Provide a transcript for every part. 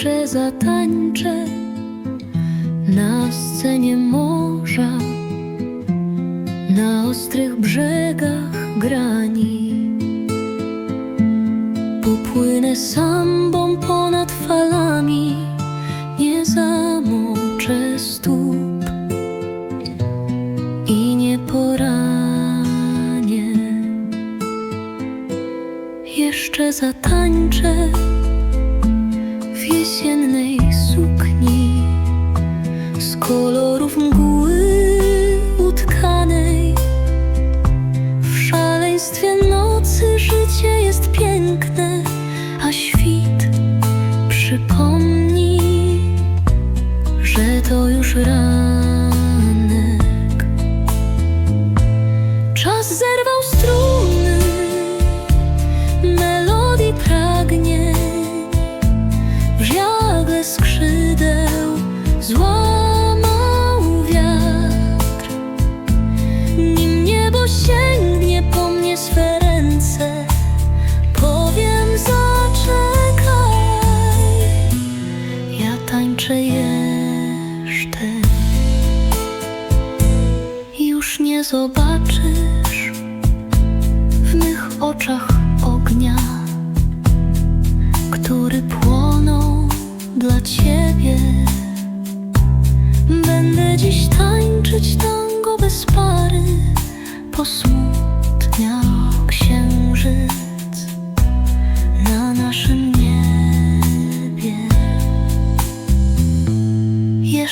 jeszcze zatańczę na scenie morza, na ostrych brzegach grani. Popłynę sambą ponad falami, nie zamoczę stóp i nie poranię. Jeszcze zatańczę jesiennej sukni z kolorów mgły utkanej. W szaleństwie nocy życie jest piękne, a świt przypomni, że to już ranek. Jeszcze, już nie zobaczysz w mych oczach ognia, który płonął dla ciebie. Będę dziś tańczyć tango bez pary, księżyc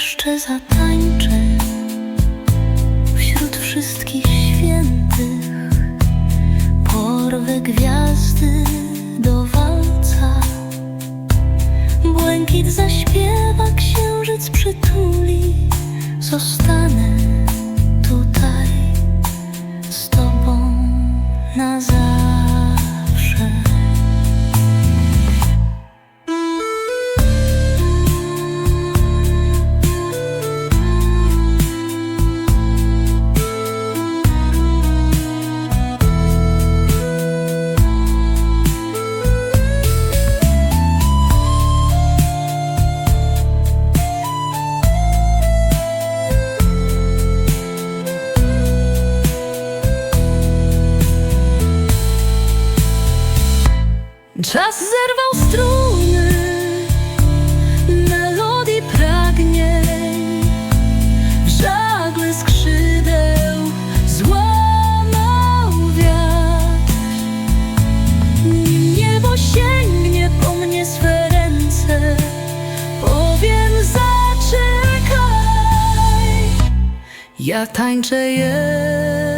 Jeszcze zatańczę wśród wszystkich świętych. Porwę gwiazdy do walca. Błękit zaśpiewa, księżyc przytuli. Zostanę tutaj Czas zerwał struny melodii pragnie żagle skrzydeł złamał wiatr. Nim niebo sięgnie po mnie swe ręce, powiem zaczekaj. Ja tańczę jeszcze.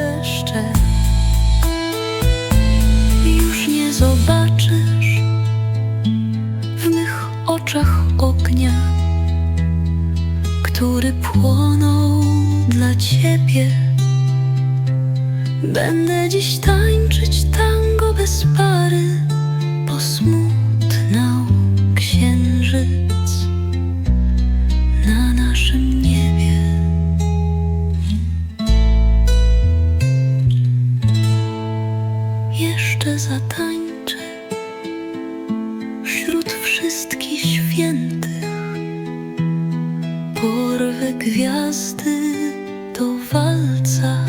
Który płonął dla ciebie. Będę dziś tańczyć tango bez pary, ale gwiazdy to walca.